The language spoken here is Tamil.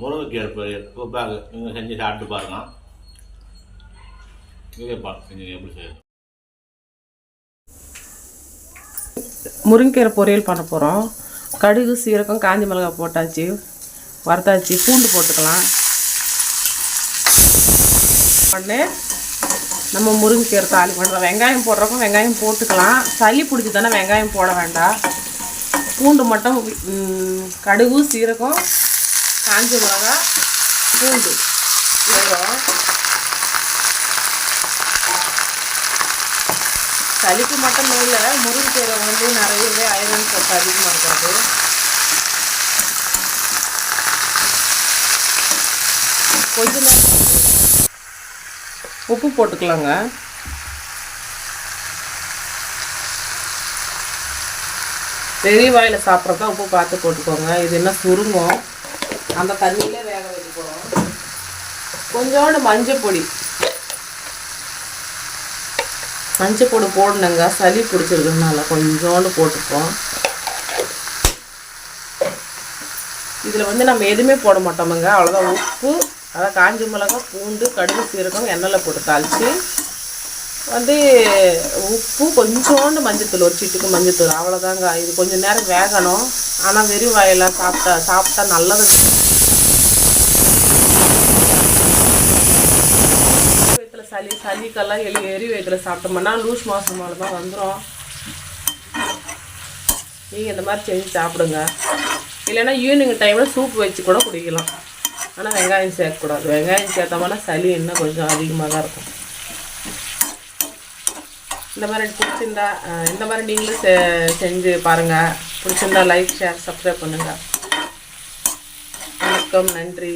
முருங்கைக்கீரை பொரியல் சூப்பராக நீங்கள் செஞ்சு சாப்பிட்டு பாருங்க இதேப்பா நீங்கள் எப்படி செய்யுது முருங்கைக்கீரை பொரியல் பண்ண போகிறோம் கடுகு சீரகம் காஞ்ச மிளகாய் போட்டாச்சு. வறுத்தாச்சு. பூண்டு போட்டுக்கலாம். உடனே நம்ம முருங்கைக்கீரை தாலி பண்ணுறோம் வெங்காயம் போடுறப்போ வெங்காயம் போட்டுக்கலாம். சளி பிடிச்சி தானே வெங்காயம் போட வேண்டாம். பூண்டு மட்டும் கடுகு சீரகம் காஞ்ச மிளகா பூண்டு. போடுறோம் சளிக்கு மட்டும் இல்லை முருங்கைக்கீரை வந்து நிறையவே ஐரன் சத்து அதிகமாக இருக்காது. கொஞ்ச நேரம் உப்பு போட்டுக்கலாங்க. பெரிய வாயில் சாப்பிட்றதா உப்பு பார்த்து போட்டுக்கோங்க. இது என்ன சுருங்கும்? அந்த தண்ணியிலே வேக வைக்க போகிறோம் கொஞ்சோண்டு மஞ்சள் பொடி மஞ்சள் பொடி போடணுங்க. சளி பிடிச்சிருக்கிறதுனால கொஞ்சோண்டு போட்டுப்போம். இதில் வந்து நம்ம எதுவுமே போட மாட்டோமுங்க. அவ்வளோதான் உப்பு அதான் காஞ்ச மிளகாய் பூண்டு கடுகு சீரகம் எண்ணெயில் போட்டு தாளித்து வந்து உப்பு கொஞ்சோண்டு மஞ்சத்தூள் ஒரு சீட்டுக்கு மஞ்சத்தூள். அவ்வளோதாங்க இது கொஞ்சம் நேரம் வேகணும். ஆனால் வெறும் வாயில் சாப்பிட்டா சாப்பிட்டா நல்லது வயிற்றுல சளி சளிக்கெல்லாம் எலி எரி வைக்கிற சாப்பிட்டோம்னா லூஸ் மாதம் தான் வந்துடும் நீங்கள் இந்த மாதிரி செஞ்சு சாப்பிடுங்க. இல்லைன்னா ஈவினிங் டைமில் சூப் வச்சு கூட குடிக்கலாம். ஆனால் வெங்காயம் சேர்க்கக்கூடாது. வெங்காயம் சேர்த்தோம்னா சளி இன்னும் கொஞ்சம் அதிகமாக தான் இருக்கும். இந்த மாதிரி பிடிச்சிருந்தா இந்த மாதிரி நீங்களும் செ செஞ்சு பாருங்கள் பிடிச்சிருந்தா லைக் ஷேர் சப்ஸ்கிரைப் பண்ணுங்கள் வணக்கம் நன்றி.